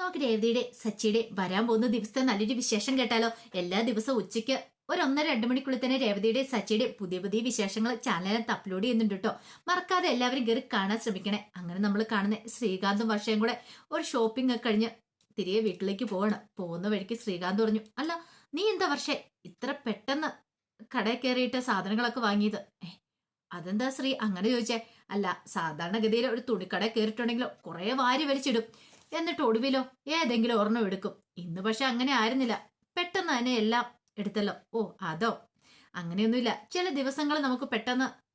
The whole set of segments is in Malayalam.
നമുക്ക് രേവതിയുടെ സച്ചിയുടെ വരാൻ പോകുന്ന ദിവസത്തെ നല്ലൊരു വിശേഷം കേട്ടാലോ? എല്ലാ ദിവസവും ഉച്ചയ്ക്ക് ഒരു ഒന്നര രണ്ട് മണിക്കുള്ളിൽ തന്നെ രേവതിയുടെ സച്ചിയുടെ പുതിയ പുതിയ വിശേഷങ്ങൾ ചാനലിനകത്ത് അപ്ലോഡ് ചെയ്യുന്നുണ്ട് കേട്ടോ മറക്കാതെ എല്ലാവരും കയറി കാണാൻ ശ്രമിക്കണേ. അങ്ങനെ നമ്മൾ കാണുന്ന ശ്രീകാന്തും വർഷയും കൂടെ ഒരു ഷോപ്പിംഗ് ഒക്കെ കഴിഞ്ഞ് തിരികെ വീട്ടിലേക്ക് പോവാണ്. പോകുന്ന വഴിക്ക് ശ്രീകാന്ത് പറഞ്ഞു അല്ല നീ എന്താ വർഷേ? ഇത്ര പെട്ടെന്ന് കടയിൽ കയറിയിട്ട് സാധനങ്ങളൊക്കെ വാങ്ങിയത്? അതെന്താ ശ്രീ? അങ്ങനെ ചോദിച്ചേ. അല്ല സാധാരണഗതിയിൽ ഒരു തുണിക്കട കയറിയിട്ടുണ്ടെങ്കിലോ കുറെ വാരി വലിച്ചിടും. എന്നിട്ട് ഒടുവിലോ ഏതെങ്കിലും ഒരെണ്ണം എടുക്കും. ഇന്ന് പക്ഷെ അങ്ങനെ ആയിരുന്നില്ല. പെട്ടെന്ന് തന്നെ എല്ലാം എടുത്തല്ലോ. ഓ അതോ? അങ്ങനെയൊന്നുമില്ല. ചില ദിവസങ്ങൾ നമുക്ക് പെട്ടെന്ന്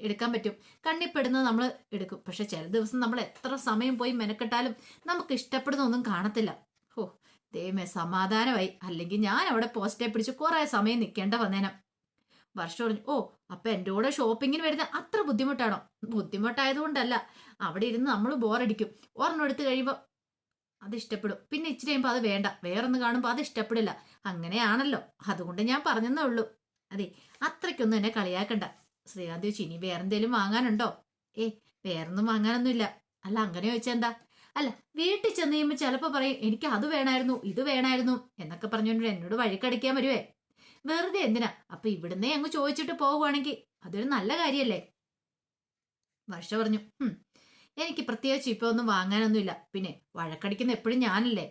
എടുക്കാൻ പറ്റും. കണ്ണിപ്പെടുന്നത് നമ്മൾ എടുക്കും. പക്ഷെ ചില ദിവസം നമ്മൾ എത്ര സമയം പോയി മെനക്കെട്ടാലും നമുക്ക് ഇഷ്ടപ്പെടുന്ന ഒന്നും കാണത്തില്ല. ഓ ദൈവമേ സമാധാനമായി. അല്ലെങ്കിൽ ഞാൻ അവിടെ പോസ്റ്റേ പിടിച്ച് കുറെ സമയം നിൽക്കേണ്ട വന്നേനം. വർഷം പറഞ്ഞു ഓ അപ്പൊ എന്റെ കൂടെ ഷോപ്പിങ്ങിന് വരുന്ന അത്ര ബുദ്ധിമുട്ടാണോ? ബുദ്ധിമുട്ടായതുകൊണ്ടല്ല. അവിടെ ഇരുന്ന് നമ്മൾ ബോറടിക്കും. ഒരെണ്ണം എടുത്ത് കഴിയുമ്പോൾ അത് ഇഷ്ടപ്പെടും. പിന്നെ ഇച്ചിരി കഴിയുമ്പോൾ അത് വേണ്ട. വേറൊന്ന് കാണുമ്പോൾ അത് ഇഷ്ടപ്പെടില്ല. അങ്ങനെയാണല്ലോ. അതുകൊണ്ട് ഞാൻ പറഞ്ഞെന്നേ ഉള്ളൂ. അതെ അത്രയ്ക്കൊന്നും എന്നെ കളിയാക്കണ്ട. ശ്രീകാന്ത് ചോദിച്ചു ഇനി വേറെന്തേലും വാങ്ങാനുണ്ടോ? ഏ വേറൊന്നും വാങ്ങാനൊന്നുമില്ല. അല്ല അങ്ങനെ ചോദിച്ചാൽ എന്താ? അല്ല വീട്ടിൽ ചെന്ന് കഴിയുമ്പോൾ ചിലപ്പോൾ പറയും എനിക്ക് അത് വേണമായിരുന്നു ഇത് വേണമായിരുന്നു എന്നൊക്കെ പറഞ്ഞുകൊണ്ട് എന്നോട് വഴിക്കടിക്കാൻ വരുവേ. വെറുതെ എന്തിനാ? അപ്പൊ ഇവിടുന്നേ അങ്ങ് ചോദിച്ചിട്ട് പോകുവാണെങ്കിൽ അതൊരു നല്ല കാര്യമല്ലേ വർഷ പറഞ്ഞു. "ഹും, എനിക്ക് പ്രത്യേകിച്ച് ഇപ്പൊ ഒന്നും വാങ്ങാനൊന്നുമില്ല. പിന്നെ വഴക്കടിക്കുന്ന എപ്പോഴും ഞാനല്ലേ.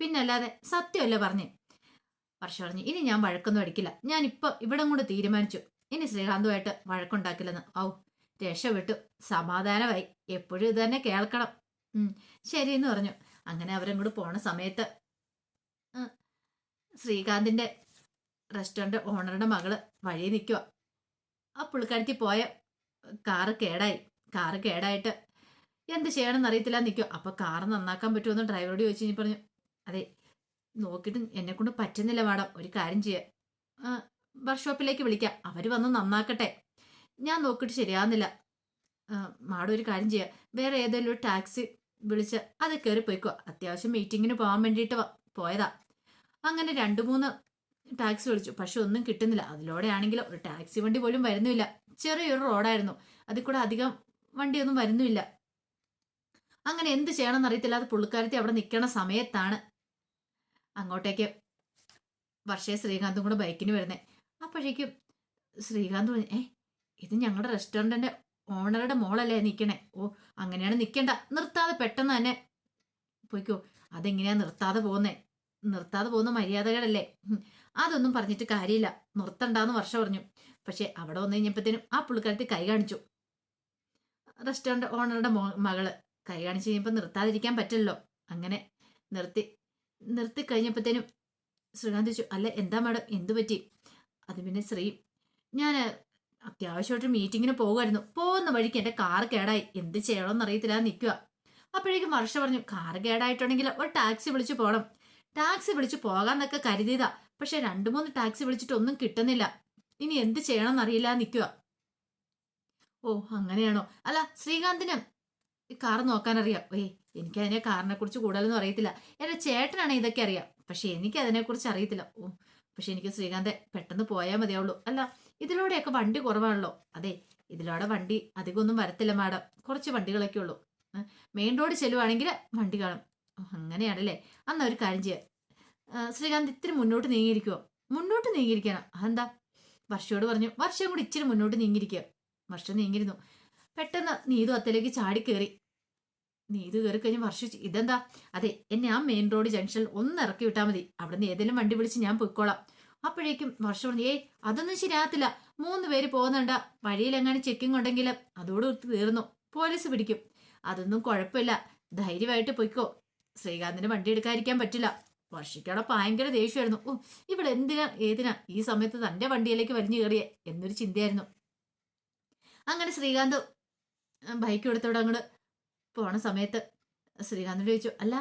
പിന്നല്ലാതെ സത്യമല്ലേ പറഞ്ഞേ. വർഷ പറഞ്ഞു ഇനി ഞാൻ വഴക്കൊന്നും അടിക്കില്ല. ഞാൻ ഇപ്പൊ ഇവിടം കൂടെ തീരുമാനിച്ചു. ഇനി ശ്രീകാന്തുമായിട്ട് വഴക്കുണ്ടാക്കില്ലെന്ന്. ഔ രക്ഷപ്പെട്ടു. സമാധാനമായി. എപ്പോഴും ഇത് തന്നെ കേൾക്കണം. ശരിയെന്ന് പറഞ്ഞു. അങ്ങനെ അവരും കൂടെ പോണ സമയത്ത് ശ്രീകാന്തിന്റെ റെസ്റ്റോറന്റ് ഓണറുടെ മകൾ വഴി നിൽക്കുക ആ പുള്ളിക്കാരത്തി പോയ കാറ് കേടായി. കാറ് കേടായിട്ട് എന്ത് ചെയ്യണമെന്ന് അറിയത്തില്ല നിൽക്കും അപ്പൊ കാർ നന്നാക്കാൻ പറ്റുമെന്ന് ഡ്രൈവറോട് ചോദിച്ചു കഴിഞ്ഞ് പറഞ്ഞു അതെ നോക്കിയിട്ട് എന്നെ കൊണ്ട് പറ്റുന്നില്ല മാഡം ഒരു കാര്യം ചെയ്യുക വർക്ക്ഷോപ്പിലേക്ക് വിളിക്കാം. അവർ വന്ന് നന്നാക്കട്ടെ. ഞാൻ നോക്കിയിട്ട് ശരിയാവുന്നില്ല. മാഡം ഒരു കാര്യം ചെയ്യുക വേറെ ഏതെങ്കിലും ഒരു ടാക്സി വിളിച്ച് അത് കയറി പോയിക്കോ. അത്യാവശ്യം മീറ്റിങ്ങിന് പോകാൻ വേണ്ടിയിട്ട് പോയതാ. അങ്ങനെ രണ്ട് മൂന്ന് ടാക്സി വിളിച്ചു. പക്ഷെ ഒന്നും കിട്ടുന്നില്ല. അതിലൂടെ ആണെങ്കിലും ഒരു ടാക്സി വണ്ടി പോലും വരുന്നില്ല ചെറിയൊരു റോഡായിരുന്നു. അതിൽ കൂടെ അധികം വണ്ടിയൊന്നും വരുന്നില്ല അങ്ങനെ എന്ത് ചെയ്യണമെന്ന് അറിയത്തില്ല. അത് പുള്ളിക്കാരത്തി അവിടെ നിൽക്കണ സമയത്താണ്. അങ്ങോട്ടേക്ക് വർഷയെ ശ്രീകാന്തും കൂടെ ബൈക്കിന് വരുന്നത് അപ്പോഴേക്കും ശ്രീകാന്ത് പറഞ്ഞു ഏ ഇത് ഞങ്ങളുടെ റെസ്റ്റോറന്റിന്റെ ഓണറുടെ മോളല്ലേ നിൽക്കണേ ഓ അങ്ങനെയാണ് നിൽക്കേണ്ട നിർത്താതെ പെട്ടെന്ന് തന്നെ. പോയിക്കോ അതെങ്ങനെയാ നിർത്താതെ പോകുന്നേ? നിർത്താതെ പോകുന്ന മര്യാദകളല്ലേ. അതൊന്നും പറഞ്ഞിട്ട് കാര്യമില്ല. നിർത്തണ്ടാന്ന് വർഷം പറഞ്ഞു. പക്ഷെ അവിടെ വന്നു കഴിഞ്ഞപ്പോഴത്തേനും ആ പുള്ളിക്കാരത്തി കൈ കാണിച്ചു. റെസ്റ്റോറന്റ് ഓണറുടെ മോ മകൾ. കൈ കാണിച്ച് കഴിഞ്ഞപ്പോൾ നിർത്താതിരിക്കാൻ പറ്റില്ലല്ലോ. അങ്ങനെ നിർത്തി നിർത്തി കഴിഞ്ഞപ്പോഴത്തേനും ശ്രീകാന്ത് ചോദിച്ചു അല്ല എന്താ മാഡം? എന്തു പറ്റി? അത് പിന്നെ ശ്രീ ഞാൻ അത്യാവശ്യമായിട്ട് മീറ്റിങ്ങിന് പോകുമായിരുന്നു പോകുന്ന വഴിക്ക് എന്റെ കാർ കേടായി. എന്ത് ചെയ്യണമെന്ന് അറിയത്തില്ല നിൽക്കുക അപ്പോഴേക്കും വർഷ പറഞ്ഞു കാർ കേടായിട്ടുണ്ടെങ്കിൽ ഒരു ടാക്സി വിളിച്ച് പോകണം ടാക്സി വിളിച്ചു പോകാന്നൊക്കെ കരുതിയതാ. പക്ഷെ രണ്ടു മൂന്ന് ടാക്സി വിളിച്ചിട്ട് ഒന്നും കിട്ടുന്നില്ല. ഇനി എന്ത് ചെയ്യണമെന്ന് അറിയില്ല നിൽക്കുക ഓ അങ്ങനെയാണോ? അല്ല ശ്രീകാന്തിന് കാർ നോക്കാനറിയാം. ഏയ് എനിക്ക് അതിനെ കാറിനെ കുറിച്ച് കൂടുതലൊന്നും അറിയത്തില്ല. എന്റെ ചേട്ടനാണ് ഇതൊക്കെ അറിയാം. പക്ഷെ എനിക്ക് അതിനെക്കുറിച്ച് അറിയത്തില്ല. ഓ പക്ഷെ എനിക്ക് ശ്രീകാന്തെ പെട്ടെന്ന് പോയാൽ മതിയാവുള്ളൂ. അല്ല ഇതിലൂടെയൊക്കെ വണ്ടി കുറവാണല്ലോ. അതെ ഇതിലൂടെ വണ്ടി അധികമൊന്നും വരത്തില്ല മാഡം. കുറച്ച് വണ്ടികളൊക്കെ ഉള്ളൂ. മെയിൻ റോഡ് ചെല്ലുവാണെങ്കിൽ വണ്ടി കാണും. അങ്ങനെയാണല്ലേ. അന്ന് ഒരു കാര്യം ചെയ്യാം. ശ്രീകാന്ത് ഇത്തിരി മുന്നോട്ട് നീങ്ങിയിരിക്കുവോ? മുന്നോട്ട് നീങ്ങിയിരിക്കണം. അതെന്താ? വർഷയോട് പറഞ്ഞു. വർഷം കൂടി ഇച്ചിരി മുന്നോട്ട് നീങ്ങിയിരിക്കുക. വർഷം നീങ്ങിയിരുന്നു. പെട്ടെന്ന് നീതു അത്തലേക്ക് ചാടി കയറി നീതു കയറി കഴിഞ്ഞ് വർഷിച്ച്. ഇതെന്താ? അതെ എന്നെ ആ മെയിൻ റോഡ് ജംഗ്ഷനിൽ ഒന്ന് ഇറക്കി വിട്ടാൽ മതി. അവിടെ നിന്ന് ഏതെങ്കിലും വണ്ടി വിളിച്ച് ഞാൻ പൊയ്ക്കോളാം. അപ്പോഴേക്കും വർഷം പറഞ്ഞു ഏയ് അതൊന്നും ശരിയാകത്തില്ല. മൂന്ന് പേര് പോകുന്നുണ്ട. വഴിയിലെങ്ങനെ ചെക്കിംഗ് ഉണ്ടെങ്കിൽ അതോട് തീർന്നു. പോലീസ് പിടിക്കും. അതൊന്നും കുഴപ്പമില്ല. ധൈര്യമായിട്ട് പൊയ്ക്കോ. ശ്രീകാന്തിന് വണ്ടി എടുക്കാതിരിക്കാൻ പറ്റില്ല. വർഷിക്കവിടെ ഭയങ്കര ദേഷ്യമായിരുന്നു. ഓ ഇവിടെ എന്തിനാ ഏതിനാ ഈ സമയത്ത് തന്റെ വണ്ടിയിലേക്ക് വലിഞ്ഞു കയറിയേ എന്നൊരു ചിന്തയായിരുന്നു. അങ്ങനെ ശ്രീകാന്ത് ബൈക്ക് എടുത്തോടെ അങ്ങോട്ട് പോണ സമയത്ത് ശ്രീകാന്ത് ചോദിച്ചു അല്ല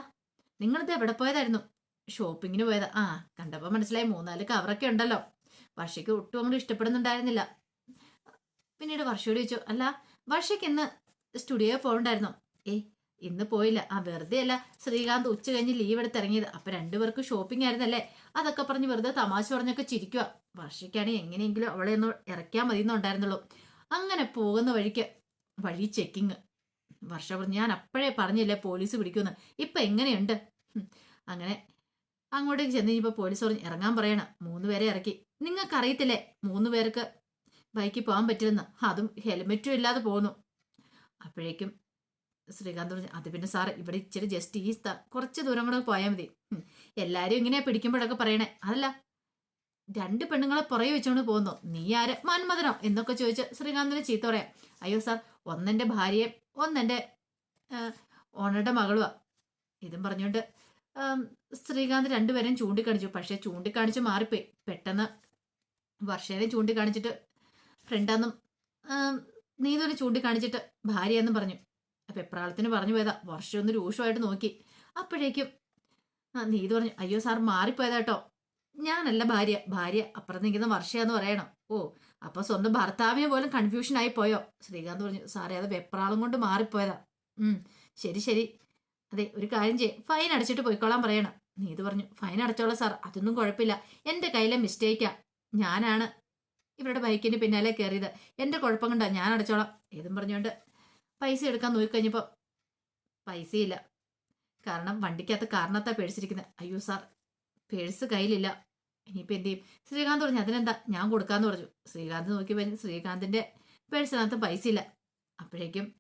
നിങ്ങളിത് എവിടെ പോയതായിരുന്നു? ഷോപ്പിങ്ങിന് പോയതാ. ആ കണ്ടപ്പോൾ മനസ്സിലായി മൂന്നാൽ കവറൊക്കെ ഉണ്ടല്ലോ. വർഷയ്ക്ക് ഒട്ടും അങ്ങോട്ട് ഇഷ്ടപ്പെടുന്നുണ്ടായിരുന്നില്ല. പിന്നീട് വർഷയോട് ചോദിച്ചു അല്ല വർഷയ്ക്ക് ഇന്ന് സ്റ്റുഡിയോ പോകണ്ടായിരുന്നോ? ഏ ഇന്ന് പോയില്ല. ആ വെറുതെ അല്ല ശ്രീകാന്ത് ഉച്ച കഴിഞ്ഞ് ലീവ് എടുത്ത് ഇറങ്ങിയത്. അപ്പൊ രണ്ടുപേർക്ക് ഷോപ്പിംഗ് ആയിരുന്നല്ലേ? അതൊക്കെ പറഞ്ഞ് വെറുതെ തമാശ പറഞ്ഞൊക്കെ ചിരിക്കുക വർഷയ്ക്കാണെങ്കിൽ എങ്ങനെയെങ്കിലും അവളെ ഒന്ന് ഇറക്കിയാൽ മതി എന്നുണ്ടായിരുന്നുള്ളൂ അങ്ങനെ പോകുന്ന വഴിക്ക് വഴി ചെക്കിങ് വർഷ ഞാൻ അപ്പോഴേ പറഞ്ഞില്ലേ പോലീസ് പിടിക്കുമെന്ന്. ഇപ്പൊ എങ്ങനെയുണ്ട്? അങ്ങനെ അങ്ങോട്ടേക്ക് ചെന്ന് കഴിഞ്ഞപ്പോൾ പോലീസ് പറഞ്ഞ് ഇറങ്ങാൻ പറയണം. മൂന്ന് പേരെ ഇറക്കി. നിങ്ങൾക്കറിയത്തില്ലേ മൂന്ന് പേർക്ക് ബൈക്കിൽ പോകാൻ പറ്റില്ലെന്ന്? അതും ഹെൽമെറ്റും ഇല്ലാതെ പോകുന്നു. അപ്പോഴേക്കും ശ്രീകാന്ത് പറഞ്ഞു അത് പിന്നെ സാറ് ഇവിടെ ഇച്ചിരി ജസ്റ്റ് ഈ കുറച്ച് ദൂരം കൂടെ പോയാൽ മതി. എല്ലാവരും ഇങ്ങനെയാ ഇങ്ങനെ പിടിക്കുമ്പോഴൊക്കെ പറയണേ. അതല്ല രണ്ട് പെണ്ണുങ്ങളെ പുറകെ വെച്ചുകൊണ്ട് പോകുന്നു. നീ ആര്? മന്മദനോ എന്നൊക്കെ ചോദിച്ച് ശ്രീകാന്തിന് ചീത്ത പറയാം. അയ്യോ സാർ ഒന്നെന്റെ ഭാര്യയെ ഒന്നെന്റെ ഓണറുടെ മകളുവാ. ഇതും പറഞ്ഞുകൊണ്ട് ശ്രീകാന്ത് രണ്ടുപേരെയും ചൂണ്ടിക്കാണിച്ചു. പക്ഷെ ചൂണ്ടിക്കാണിച്ച് മാറിപ്പോയി. പെട്ടെന്ന് വർഷേനെ ചൂണ്ടിക്കാണിച്ചിട്ട് ഫ്രണ്ടാന്നും നീതുവിനെ ചൂണ്ടിക്കാണിച്ചിട്ട് ഭാര്യയെന്നും പറഞ്ഞു. അപ്പം എപ്രാളത്തിന് പറഞ്ഞു പോയതാ. വർഷം ഒന്ന് രൂക്ഷമായിട്ട് നോക്കി. അപ്പോഴേക്കും നീതു പറഞ്ഞു അയ്യോ സാർ മാറിപ്പോയതാട്ടോ ഞാനല്ല ഭാര്യ. ഭാര്യ അപ്പുറത്ത് നിൽക്കുന്ന വർഷയാന്ന് പറയണം. ഓ അപ്പൊ സ്വന്തം ഭർത്താവിനെ പോലും കൺഫ്യൂഷൻ ആയി പോയോ? ശ്രീകാന്ത് പറഞ്ഞു സാറേ അത് വെപ്രാളം കൊണ്ട് മാറിപ്പോയതാ. ശരി ശരി. അതെ ഒരു കാര്യം ചെയ്യേ. ഫൈൻ അടച്ചിട്ട് പോയിക്കോളാൻ പറയണം. നീത് പറഞ്ഞു ഫൈൻ അടച്ചോളാം സാർ അതൊന്നും കുഴപ്പമില്ല. എന്റെ കയ്യിലെ മിസ്റ്റേക്കാ ഞാനാണ് ഇവരുടെ ബൈക്കിന് പിന്നാലെ കയറിയത് എന്റെ കുഴപ്പം കണ്ടാ ഞാൻ അടച്ചോളാം. ഏതും പറഞ്ഞുകൊണ്ട് പൈസ എടുക്കാൻ നോക്കിക്കഴിഞ്ഞപ്പോൾ പൈസയില്ല. കാരണം വണ്ടിക്കകത്ത് കാരണത്താ പേടിച്ചിരിക്കുന്നത് അയ്യോ സാർ പേഴ്സ് കയ്യിലില്ല. ഇനിയിപ്പോൾ എന്ത് ചെയ്യും? ശ്രീകാന്ത് പറഞ്ഞു അതിനെന്താ? ഞാൻ കൊടുക്കാന്ന് പറഞ്ഞു. ശ്രീകാന്ത് നോക്കി പറഞ്ഞു ശ്രീകാന്തിന്റെ പേഴ്സിനകത്ത് പൈസ ഇല്ല. അപ്പോഴേക്കും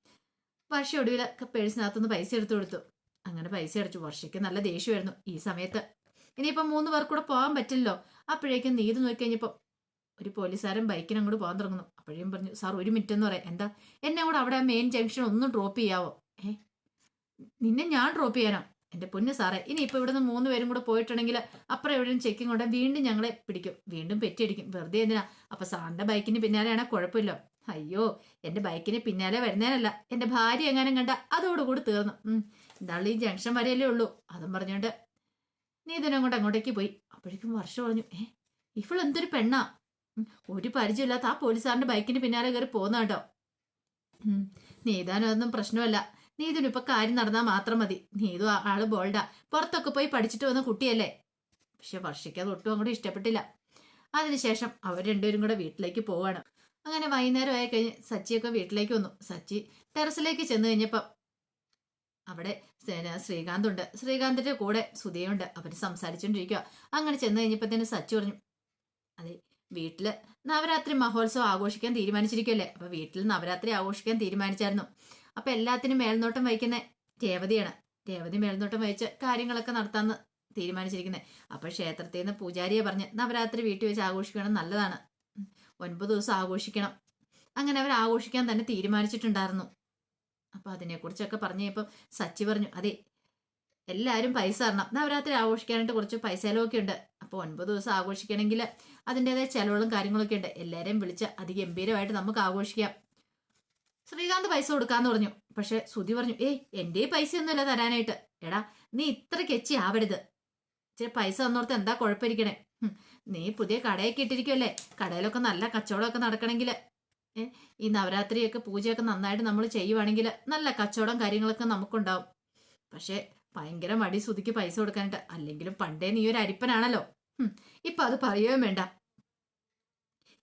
വർഷ ഒടുവിൽ പേഴ്സിനകത്തുനിന്ന് പൈസ എടുത്തു കൊടുത്തു. അങ്ങനെ പൈസ അടച്ചു. വർഷയ്ക്ക് നല്ല ദേഷ്യമായിരുന്നു ഈ സമയത്ത്. ഇനിയിപ്പം മൂന്ന് പേർ കൂടെ പോകാൻ പറ്റില്ലല്ലോ. അപ്പോഴേക്കും നീത് നോക്കിക്കഴിഞ്ഞപ്പോൾ ഒരു പോലീസുകാരൻ ബൈക്കിന് അങ്ങോട്ട് പോകാൻ തുടങ്ങുന്നു. അപ്പോഴേക്കും പറഞ്ഞു സാർ ഒരു മിനിറ്റ് എന്ന് പറയാം. എന്താ? എന്നെ കൂടെ അവിടെ മെയിൻ ജംഗ്ഷൻ ഒന്ന് ഡ്രോപ്പ് ചെയ്യാവോ? ഏ? നിന്നെ ഞാൻ ഡ്രോപ്പ് ചെയ്യാനോ? എന്റെ പൊന്നു സാറേ ഇനി ഇപ്പൊ ഇവിടുന്ന് മൂന്ന് പേരും കൂടെ പോയിട്ടുണ്ടെങ്കിൽ അപ്പുറം എവിടെയും ചെക്കിംഗ് കൊണ്ട് വീണ്ടും ഞങ്ങളെ പിടിക്കും. വീണ്ടും പെറ്റിയടിക്കും വെറുതെ എന്തിനാ? അപ്പൊ സാറിന്റെ ബൈക്കിന് പിന്നാലെയാണെ കുഴപ്പമില്ല. അയ്യോ എന്റെ ബൈക്കിന് പിന്നാലെ വരുന്നതിനല്ല എന്റെ ഭാര്യ എങ്ങാനും കണ്ട അതോടുകൂടി തീർന്നു. ഉം ഈ ജംഗ്ഷൻ വരെയല്ലേ ഉള്ളൂ. അതും പറഞ്ഞുകൊണ്ട് നീ ഇതിനങ്ങോട്ട് അങ്ങോട്ടേക്ക് പോയി. അപ്പോഴേക്കും വർഷം പറഞ്ഞു ഏ ഇവൾ എന്തൊരു പെണ്ണാ? ഒരു പരിചയമില്ലാത്ത ആ പോലീസുകാരന്റെ ബൈക്കിന് പിന്നാലെ കയറി പോകുന്ന കേട്ടോ ഉം, നീതാനൊന്നും പ്രശ്നമല്ല. നീതിന് ഇപ്പൊ കാര്യം നടന്നാൽ മാത്രം മതി. നീതു ആൾ ബോൾഡാ. പുറത്തൊക്കെ പോയി പഠിച്ചിട്ട് വന്ന കുട്ടിയല്ലേ? പക്ഷെ വർഷയ്ക്ക് അത് ഒട്ടും അങ്ങോട്ട് ഇഷ്ടപ്പെട്ടില്ല. അതിനുശേഷം അവർ രണ്ടുപേരും കൂടെ വീട്ടിലേക്ക് പോവാണ്. അങ്ങനെ വൈകുന്നേരം ആയി കഴിഞ്ഞ് സച്ചിയൊക്കെ വീട്ടിലേക്ക് വന്നു. സച്ചി ടെറസിലേക്ക് ചെന്ന് കഴിഞ്ഞപ്പം അവിടെ ശ്രീകാന്ത് ഉണ്ട്. ശ്രീകാന്തിന്റെ കൂടെ സുധയുണ്ട് അവർ സംസാരിച്ചുകൊണ്ടിരിക്കുക അങ്ങനെ ചെന്ന് കഴിഞ്ഞപ്പത്തേന് സച്ചി പറഞ്ഞു അതെ വീട്ടിൽ നവരാത്രി മഹോത്സവം ആഘോഷിക്കാൻ തീരുമാനിച്ചിരിക്കുമല്ലേ അപ്പൊ വീട്ടിൽ നവരാത്രി ആഘോഷിക്കാൻ തീരുമാനിച്ചായിരുന്നു. അപ്പൊ എല്ലാത്തിനും മേൽനോട്ടം വഹിക്കുന്ന രേവതിയാണ്. രേവതി മേൽനോട്ടം വഹിച്ച് കാര്യങ്ങളൊക്കെ നടത്താമെന്ന് തീരുമാനിച്ചിരിക്കുന്നത് അപ്പൊ ക്ഷേത്രത്തിൽ നിന്ന് പൂജാരിയെ പറഞ്ഞ് നവരാത്രി വീട്ടിൽ വെച്ച് ആഘോഷിക്കണം നല്ലതാണ്. ഒൻപത് ദിവസം ആഘോഷിക്കണം. അങ്ങനെ അവർ ആഘോഷിക്കാൻ തന്നെ തീരുമാനിച്ചിട്ടുണ്ടായിരുന്നു. അപ്പൊ അതിനെക്കുറിച്ചൊക്കെ ഇപ്പം സച്ചി പറഞ്ഞു അതെ എല്ലാവരും പൈസ തരണം. നവരാത്രി ആഘോഷിക്കാനായിട്ട് കുറച്ച് പൈസ ചിലവൊക്കെ ഉണ്ട്. അപ്പോൾ ഒൻപത് ദിവസം ആഘോഷിക്കണമെങ്കിൽ അതിന്റെതായ ചിലവുകളും കാര്യങ്ങളൊക്കെ ഉണ്ട്. എല്ലാവരെയും വിളിച്ച് അതിഗംഭീരമായിട്ട് നമുക്ക് ആഘോഷിക്കാം. ശ്രീകാന്ത് പൈസ കൊടുക്കാന്ന് പറഞ്ഞു. പക്ഷെ സുധി പറഞ്ഞു ഏയ് എന്റെ പൈസയൊന്നുമില്ല തരാനായിട്ട്. എടാ നീ ഇത്ര കെച്ചി ആവരുത്. ഇച്ചിരി പൈസ തന്നോർത്ത് എന്താ കുഴപ്പമിരിക്കണേ? നീ പുതിയ കടയൊക്കെ ഇട്ടിരിക്കുമല്ലേ കടയിലൊക്കെ നല്ല കച്ചവടമൊക്കെ നടക്കണമെങ്കിൽ ഈ നവരാത്രിയൊക്കെ പൂജയൊക്കെ നന്നായിട്ട് നമ്മൾ ചെയ്യുവാണെങ്കിൽ നല്ല കച്ചവടം കാര്യങ്ങളൊക്കെ നമുക്കുണ്ടാവും. പക്ഷേ ഭയങ്കര മടി സുതിക്ക് പൈസ കൊടുക്കാനായിട്ട്. അല്ലെങ്കിലും പണ്ടേ നീ ഒരു അരിപ്പനാണല്ലോ ഇപ്പൊ അത് പറയുകയും വേണ്ട.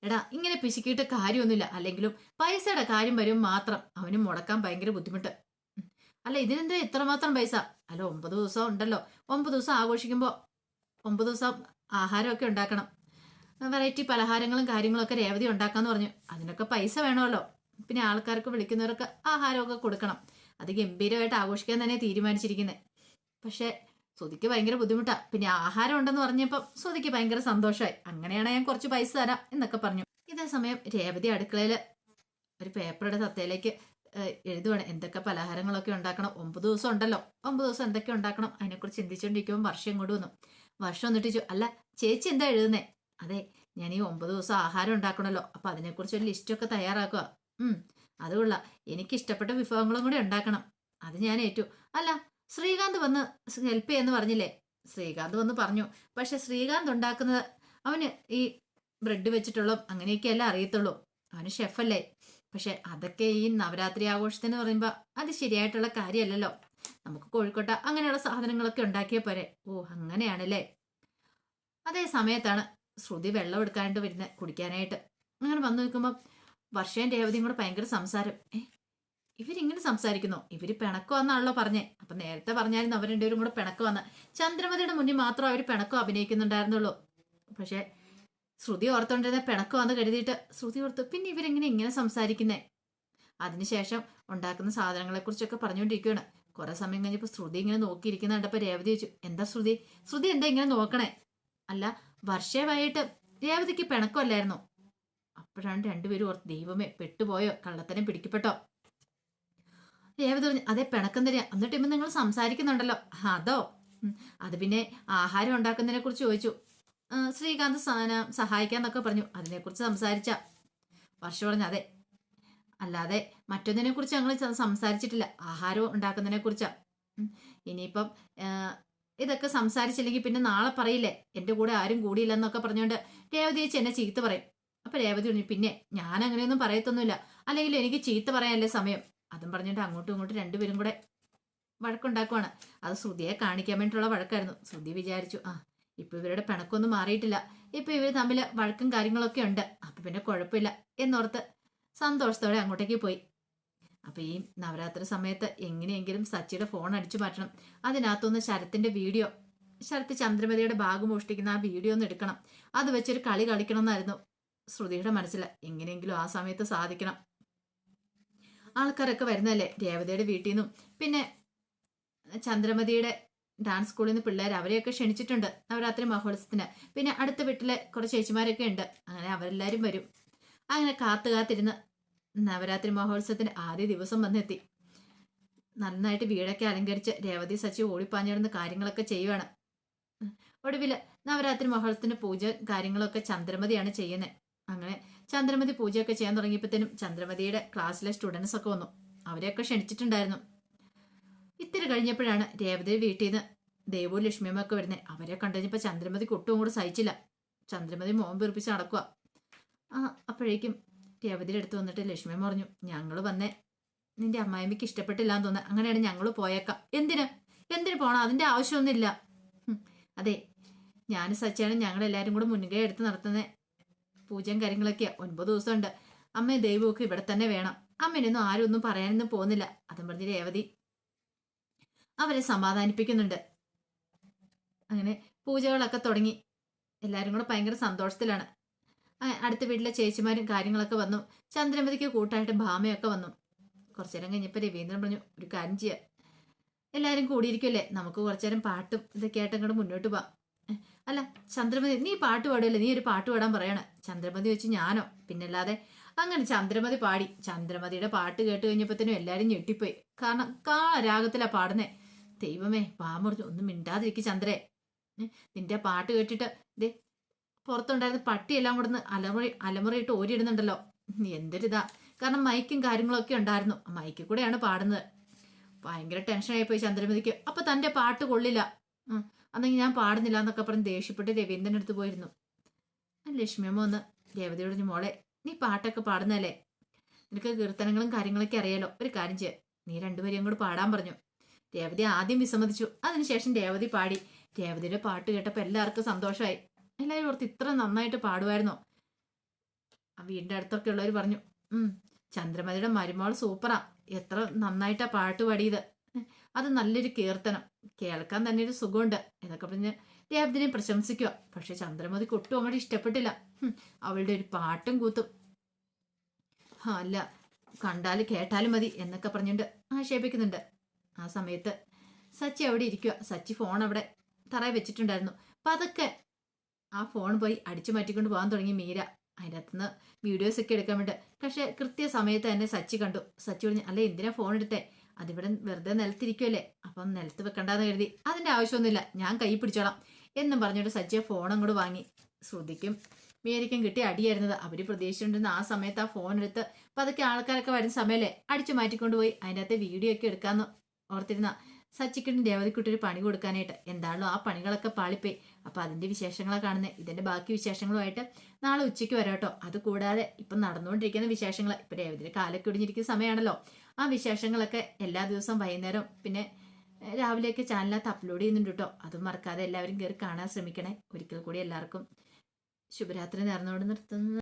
എടാ ഇങ്ങനെ പിശുക്കിയിട്ട് കാര്യമൊന്നുമില്ല. അല്ലെങ്കിലും പൈസയുടെ കാര്യം വരും മാത്രം. അവന് മുടക്കാൻ ഭയങ്കര ബുദ്ധിമുട്ട്. അല്ല ഇതിനെന്താ ഇത്രമാത്രം പൈസ? അല്ല ഒമ്പത് ദിവസം ഉണ്ടല്ലോ. ഒമ്പത് ദിവസം ആഘോഷിക്കുമ്പോൾ ഒമ്പത് ദിവസം ആഹാരമൊക്കെ ഉണ്ടാക്കണം. വെറൈറ്റി പലഹാരങ്ങളും കാര്യങ്ങളൊക്കെ രേവതി ഉണ്ടാക്കാന്ന് പറഞ്ഞു. അതിനൊക്കെ പൈസ വേണമല്ലോ. പിന്നെ ആൾക്കാർക്ക് വിളിക്കുന്നവർക്ക് ആഹാരമൊക്കെ കൊടുക്കണം. അത് ഗംഭീരമായിട്ട് ആഘോഷിക്കാൻ തന്നെ തീരുമാനിച്ചിരിക്കുന്നത് പക്ഷെ ശ്രുതിക്ക് ഭയങ്കര ബുദ്ധിമുട്ടാ. പിന്നെ ആഹാരം ഉണ്ടെന്ന് പറഞ്ഞപ്പം സ്വതിക്ക് ഭയങ്കര സന്തോഷമായി അങ്ങനെയാണ് ഞാൻ കുറച്ച് പൈസ തരാം എന്നൊക്കെ പറഞ്ഞു. ഇതേ സമയം രേവതി അടുക്കളയിൽ ഒരു പേപ്പറുടെ തത്തയിലേക്ക് എഴുതുവാണ്. എന്തൊക്കെ പലഹാരങ്ങളൊക്കെ ഉണ്ടാക്കണം? ഒമ്പത് ദിവസം ഉണ്ടല്ലോ. ഒമ്പത് ദിവസം എന്തൊക്കെ ഉണ്ടാക്കണം? അതിനെക്കുറിച്ച് ചിന്തിച്ചുകൊണ്ടിരിക്കുമ്പോൾ വർഷം ഇങ്ങോട്ട് വന്നു. വർഷം വന്നിട്ട് ചോ അല്ല ചേച്ചി എന്താ എഴുതുന്നേ? അതെ ഞാൻ ഈ ഒമ്പത് ദിവസം ആഹാരം ഉണ്ടാക്കണമല്ലോ അപ്പം അതിനെക്കുറിച്ച് ഒരു ലിസ്റ്റൊക്കെ തയ്യാറാക്കുക. ഉം അത് കൊള്ളാം. എനിക്ക് ഇഷ്ടപ്പെട്ട വിഭവങ്ങളും കൂടി ഉണ്ടാക്കണം. അത് ഞാൻ ഏറ്റു. അല്ല ശ്രീകാന്ത് വന്ന് ഹെൽപ്പ് ചെയ്യാന്ന് പറഞ്ഞില്ലേ? ശ്രീകാന്ത് വന്ന് പറഞ്ഞു. പക്ഷെ ശ്രീകാന്ത് ഉണ്ടാക്കുന്നത് അവന് ഈ ബ്രെഡ് വെച്ചിട്ടുള്ള അങ്ങനെയൊക്കെയല്ല അറിയത്തുള്ളൂ. അവന് ഷെഫല്ലേ പക്ഷെ അതൊക്കെ ഈ നവരാത്രി ആഘോഷത്തിന് പറയുമ്പോൾ അത് ശരിയായിട്ടുള്ള കാര്യമല്ലല്ലോ. നമുക്ക് കോഴിക്കോട്ട അങ്ങനെയുള്ള സാധനങ്ങളൊക്കെ ഉണ്ടാക്കിയ പോരെ. ഓ അങ്ങനെയാണല്ലേ. അതേ സമയത്താണ് ശ്രുതി വെള്ളം എടുക്കാനായിട്ട് വരുന്നത് കുടിക്കാനായിട്ട്. അങ്ങനെ വന്നു നിൽക്കുമ്പോൾ വർഷയും രേവതിയും കൂടെ ഭയങ്കര സംസാരം. ഏ ഇവരിങ്ങനെ സംസാരിക്കുന്നു. ഇവർ പിണക്കമാണെന്നാണല്ലോ പറഞ്ഞേ. അപ്പൊ നേരത്തെ പറഞ്ഞായിരുന്നു അവർ രണ്ടുപേരും കൂടെ പിണക്കമാന്ന്. ചന്ദ്രമതിയുടെ മുന്നിൽ മാത്രം അവർ പിണക്കം അഭിനയിക്കുന്നുണ്ടായിരുന്നുള്ളൂ. പക്ഷെ ശ്രുതി ഓർത്തോണ്ടിരുന്ന പിണക്കമാന്ന് കരുതിയിട്ട് ശ്രുതി ഓർത്തു പിന്നെ ഇവരെങ്ങനെ ഇങ്ങനെ സംസാരിക്കുന്നേ? അതിനുശേഷം ഉണ്ടാക്കുന്ന സാധനങ്ങളെ കുറിച്ചൊക്കെ പറഞ്ഞുകൊണ്ടിരിക്കുകയാണ്. കുറെ സമയം കഴിഞ്ഞപ്പോൾ ശ്രുതി ഇങ്ങനെ നോക്കിയിരിക്കുന്ന കണ്ടപ്പോൾ രേവതി ചോദിച്ചു എന്താ ശ്രുതി? ശ്രുതി എന്താ ഇങ്ങനെ നോക്കണേ? അല്ല വർഷമായിട്ട് രേവതിക്ക് പിണക്കമല്ലായിരുന്നു. അപ്പോഴാണ് രണ്ടുപേരും ഓർത്ത് ദൈവമേ പെട്ടുപോയോ? കള്ളത്തനം പിടിക്കപ്പെട്ടോ? രേവതി പറഞ്ഞു അതെ പിണക്കം തരിക. എന്നിട്ട് ഇപ്പം നിങ്ങൾ സംസാരിക്കുന്നുണ്ടല്ലോ. അതോ? അത് പിന്നെ ആഹാരം ഉണ്ടാക്കുന്നതിനെ കുറിച്ച് ചോദിച്ചു. ശ്രീകാന്ത് സഹായിക്കാന്നൊക്കെ പറഞ്ഞു. അതിനെക്കുറിച്ച് സംസാരിച്ച. വർഷ പറഞ്ഞു അതെ. അല്ലാതെ മറ്റൊന്നിനെ കുറിച്ച് ഞങ്ങൾ സംസാരിച്ചിട്ടില്ല. ആഹാരം ഉണ്ടാക്കുന്നതിനെ കുറിച്ചാ. ഇനിയിപ്പം ഇതൊക്കെ സംസാരിച്ചില്ലെങ്കിൽ പിന്നെ നാളെ പറയില്ലേ? എന്റെ കൂടെ ആരും കൂടിയില്ലെന്നൊക്കെ പറഞ്ഞുകൊണ്ട് രേവതി ചേച്ചി എന്നെ ചീത്ത പറയും. അപ്പൊ രേവതി പറഞ്ഞു പിന്നെ ഞാൻ അങ്ങനെയൊന്നും പറയത്തൊന്നുമില്ല. അല്ലെങ്കിൽ എനിക്ക് ചീത്ത പറയാനല്ലേ സമയം. അതും പറഞ്ഞിട്ട് അങ്ങോട്ടും ഇങ്ങോട്ടും രണ്ടുപേരും കൂടെ വഴക്കുണ്ടാക്കുവാണ്. അത് ശ്രുതിയെ കാണിക്കാൻ വേണ്ടിയിട്ടുള്ള വഴക്കായിരുന്നു. ശ്രുതി വിചാരിച്ചു ആ ഇപ്പൊ ഇവരുടെ പിണക്കൊന്നും മാറിയിട്ടില്ല. ഇപ്പൊ ഇവർ തമ്മിൽ വഴക്കും കാര്യങ്ങളൊക്കെ ഉണ്ട്. അപ്പൊ പിന്നെ കുഴപ്പമില്ല എന്നോർത്ത് സന്തോഷത്തോടെ അങ്ങോട്ടേക്ക് പോയി. അപ്പൊ ഈ നവരാത്രി സമയത്ത് എങ്ങനെയെങ്കിലും സച്ചിയുടെ ഫോൺ അടിച്ചു മാറ്റണം. അതിനകത്തുനിന്ന് ശരത്തിന്റെ വീഡിയോ ശരത്ത് ചന്ദ്രമതിയുടെ ഭാഗം മോഷ്ടിക്കുന്ന ആ വീഡിയോ ഒന്ന് എടുക്കണം. അത് വെച്ചൊരു കളി കളിക്കണം എന്നായിരുന്നു ശ്രുതിയുടെ മനസ്സിൽ എങ്ങനെയെങ്കിലും ആ സമയത്ത് സാധിക്കണം. ആൾക്കാരൊക്കെ വരുന്നതല്ലേ? രേവതയുടെ വീട്ടിൽ നിന്നും പിന്നെ ചന്ദ്രമതിയുടെ ഡാൻസ് സ്കൂളിൽ നിന്ന് പിള്ളേർ അവരെയൊക്കെ ക്ഷണിച്ചിട്ടുണ്ട്. നവരാത്രി മഹോത്സവത്തിന്. പിന്നെ അടുത്ത വീട്ടിലെ കുറച്ച് ചേച്ചിമാരൊക്കെ ഉണ്ട്. അങ്ങനെ അവരെല്ലാവരും വരും. അങ്ങനെ കാത്തു കാത്തിരുന്ന് നവരാത്രി മഹോത്സവത്തിന്റെ ആദ്യ ദിവസം വന്നെത്തി. നന്നായിട്ട് വീടൊക്കെ അലങ്കരിച്ച് രേവതി സച്ചി ഓടിപ്പാഞ്ഞിടുന്ന കാര്യങ്ങളൊക്കെ ചെയ്യുവാണ്. ഒടുവിൽ നവരാത്രി മഹോത്സവത്തിന്റെ പൂജ കാര്യങ്ങളൊക്കെ ചന്ദ്രമതിയാണ് ചെയ്യുന്നത് അങ്ങനെ ചന്ദ്രമതി പൂജയൊക്കെ ചെയ്യാൻ തുടങ്ങിയപ്പോഴത്തേനും ചന്ദ്രമതിയുടെ ക്ലാസ്സിലെ സ്റ്റുഡൻസ് ഒക്കെ വന്നു. അവരെയൊക്കെ ക്ഷണിച്ചിട്ടുണ്ടായിരുന്നു. ഇത്തിരി കഴിഞ്ഞപ്പോഴാണ് രേവതി വീട്ടിൽ നിന്ന് ദേവവും ലക്ഷ്മിയമ്മ ഒക്കെ വരുന്നത് അവരെ കണ്ടുകഴിഞ്ഞപ്പോൾ ചന്ദ്രമതി ഒട്ടും കൂടെ സഹിച്ചില്ല. ചന്ദ്രമതി മോൻ വീർപ്പിച്ച് നടക്കുക ആ അപ്പോഴേക്കും രേവതിയുടെ അടുത്ത് വന്നിട്ട് ലക്ഷ്മിയമ്മ പറഞ്ഞു ഞങ്ങൾ വന്നേ. നിന്റെ അമ്മായിമ്മയ്ക്ക് ഇഷ്ടപ്പെട്ടില്ല എന്ന് തോന്നുന്നത് അങ്ങനെയാണ് ഞങ്ങൾ പോയേക്കാം. എന്തിന്? എന്തിന് പോകണം അതിന്റെ ആവശ്യമൊന്നുമില്ല. അതെ. ഞാൻ സച്ചാനും ഞങ്ങളെല്ലാവരും കൂടെ മുൻകൈ എടുത്ത് നടത്തുന്ന. പൂജയും കാര്യങ്ങളൊക്കെയാ ഒൻപത് ദിവസമുണ്ട്. അമ്മയും ദൈവമൊക്കെ ഇവിടെ തന്നെ വേണം. അമ്മേനൊന്നും ആരും ഒന്നും പറയാനൊന്നും പോകുന്നില്ല. അതും പറഞ്ഞ് രേവതി അവരെ സമാധാനിപ്പിക്കുന്നുണ്ട്. അങ്ങനെ പൂജകളൊക്കെ തുടങ്ങി. എല്ലാവരും കൂടെ ഭയങ്കര സന്തോഷത്തിലാണ്. അടുത്ത വീട്ടിലെ ചേച്ചിമാരും കാര്യങ്ങളൊക്കെ വന്നു. ചന്ദ്രമതിക്ക് കൂട്ടായിട്ട് ഭാമയൊക്കെ വന്നു. കുറച്ചു നേരം കഴിഞ്ഞപ്പോൾ രവീന്ദ്രൻ പറഞ്ഞു ഒരു കാര്യം ചെയ്യാം. എല്ലാവരും കൂടിയിരിക്കുമല്ലേ നമുക്ക് കുറച്ചു നേരം പാട്ടും ഇതൊക്കെ ആയിട്ട് അങ്ങോട്ട് മുന്നോട്ട് ഏ, അല്ല ചന്ദ്രമതി നീ പാട്ട് പാടുമല്ലേ നീ ഒരു പാട്ട് പാടാൻ പറയണ. ചന്ദ്രമതി വെച്ച് ഞാനോ? പിന്നല്ലാതെ അങ്ങനെ ചന്ദ്രമതി പാടി. ചന്ദ്രമതിയുടെ പാട്ട് കേട്ട് കഴിഞ്ഞപ്പോഴത്തേനും എല്ലാവരും ഞെട്ടിപ്പോയി. കാരണം കാ രാഗത്തിലാ പാടുന്നേ. ദൈവമേ പാമുറിഞ്ഞു ഒന്നും മിണ്ടാതിരിക്കും ചന്ദ്രേ. നിന്റെ പാട്ട് കേട്ടിട്ട് ദേ പുറത്തുണ്ടായിരുന്ന പട്ടിയെല്ലാം കൂടെ ഒന്ന് അലമുറി അലമുറയിട്ട് ഓരിയിടുന്നുണ്ടല്ലോ എന്തൊരിതാ. കാരണം മൈക്കും കാര്യങ്ങളൊക്കെ ഉണ്ടായിരുന്നു. മൈക്കിൽ കൂടെയാണ് പാടുന്നത്. ഭയങ്കര ടെൻഷനായി പോയി ചന്ദ്രമതിക്ക്. അപ്പൊ തന്റെ പാട്ട് കൊള്ളില്ല. അന്നെങ്കിൽ ഞാൻ പാടുന്നില്ല എന്നൊക്കെ പറഞ്ഞ് ദേഷ്യപ്പെട്ട് രവീന്ദ്രന്റെ അടുത്ത് പോയിരുന്നു. ലക്ഷ്മി ലക്ഷ്മിയമ്മ ഒന്ന് ദേവതയോട് മോളെ നീ പാട്ടൊക്കെ പാടുന്നല്ലേ നിനക്ക് കീർത്തനങ്ങളും കാര്യങ്ങളൊക്കെ അറിയാലോ? ഒരു കാര്യം ചെയ്യ. നീ രണ്ടുപേരെയും കൂടെ പാടാൻ പറഞ്ഞു. രേവതി ആദ്യം വിസമ്മതിച്ചു. അതിനുശേഷം രേവതി പാടി. രേവതിയുടെ പാട്ട് കേട്ടപ്പോൾ എല്ലാവർക്കും സന്തോഷമായി. എല്ലാവരും ഓർത്ത് ഇത്ര നന്നായിട്ട് പാടുമായിരുന്നോ? ആ വീടിന്റെ അടുത്തൊക്കെ ഉള്ളവർ പറഞ്ഞു ചന്ദ്രമതിയുടെ മരുമോൾ സൂപ്പറാ. എത്ര നന്നായിട്ടാ പാട്ട് പാടിയത്. അത് നല്ലൊരു കീർത്തനം. കേൾക്കാൻ തന്നെ ഒരു സുഖമുണ്ട്. എന്നൊക്കെ പറഞ്ഞ് രേവതിനെ പ്രശംസിക്കുക. പക്ഷെ ചന്ദ്രമതിക്ക് ഒട്ടും അങ്ങോട്ട് ഇഷ്ടപ്പെട്ടില്ല. അവളുടെ ഒരു പാട്ടും കൂത്തും. ആ, അല്ല കണ്ടാലും കേട്ടാലും മതി എന്നൊക്കെ പറഞ്ഞുകൊണ്ട് ആക്ഷേപിക്കുന്നുണ്ട്. ആ സമയത്ത് സച്ചി അവിടെ ഇരിക്കുക സച്ചി ഫോൺ അവിടെ തറയിൽ വെച്ചിട്ടുണ്ടായിരുന്നു. പതുക്കെ ആ ഫോൺ പോയി അടിച്ചു മാറ്റിക്കൊണ്ട് പോകാൻ തുടങ്ങി മീര. അതിനകത്തുനിന്ന് വീഡിയോസ് ഒക്കെ എടുക്കാൻ വേണ്ടി. പക്ഷേ കൃത്യ സമയത്ത് തന്നെ സച്ചി കണ്ടു. സച്ചി പറഞ്ഞു അല്ലെ എന്തിനാ ഫോൺ എടുത്തേ? അതിവിടെ വെറുതെ നിലത്തിരിക്കുമല്ലേ അപ്പം നിലത്ത് വെക്കണ്ടെന്ന് കരുതി. അതിന്റെ ആവശ്യമൊന്നുമില്ല. ഞാൻ കൈ പിടിച്ചോളാം. എന്നും പറഞ്ഞിട്ട് സജ്ജ ഫോൺ അങ്ങോട്ട് വാങ്ങി. ശ്രുതിക്കും മേരിക്കും കിട്ടിയ അടിയായിരുന്നത്. അവർ പ്രതീക്ഷിച്ചിട്ടുണ്ടെന്ന് ആ സമയത്ത് ആ ഫോൺ എടുത്ത് പതുക്കെ ആൾക്കാരൊക്കെ വരുന്ന സമയമല്ലേ? അടിച്ചു മാറ്റിക്കൊണ്ട് പോയി അതിന്റെ അകത്ത് വീഡിയോ ഒക്കെ എടുക്കാമെന്ന് ഓർത്തിരുന്ന സച്ചിക്കും രേവതിക്കുട്ടി ഒരു പണി കൊടുക്കാനായിട്ട്. എന്താണല്ലോ ആ പണികളൊക്കെ പാളിപ്പോയി. അപ്പൊ അതിന്റെ വിശേഷങ്ങളാണ് കാണുന്നത് ഇതിന്റെ ബാക്കി വിശേഷങ്ങളുമായിട്ട് നാളെ ഉച്ചയ്ക്ക് വരാം കേട്ടോ. അത് കൂടാതെ ഇപ്പം നടന്നുകൊണ്ടിരിക്കുന്ന വിശേഷങ്ങൾ ഇപ്പൊ രേവതിയുടെ കാലൊക്കെ ഒടിഞ്ഞിരിക്കുന്ന സമയമാണല്ലോ. ആ വിശേഷങ്ങളൊക്കെ എല്ലാ ദിവസവും വൈകുന്നേരം പിന്നെ രാവിലെയൊക്കെ ചാനലിനകത്ത് അപ്ലോഡ് ചെയ്യുന്നുണ്ട് കേട്ടോ അതും മറക്കാതെ എല്ലാവരും കയറി കാണാൻ ശ്രമിക്കണേ. ഒരിക്കൽ കൂടി എല്ലാവർക്കും ശുഭരാത്രി നേർന്നുകൊണ്ട് നിർത്തുന്നു.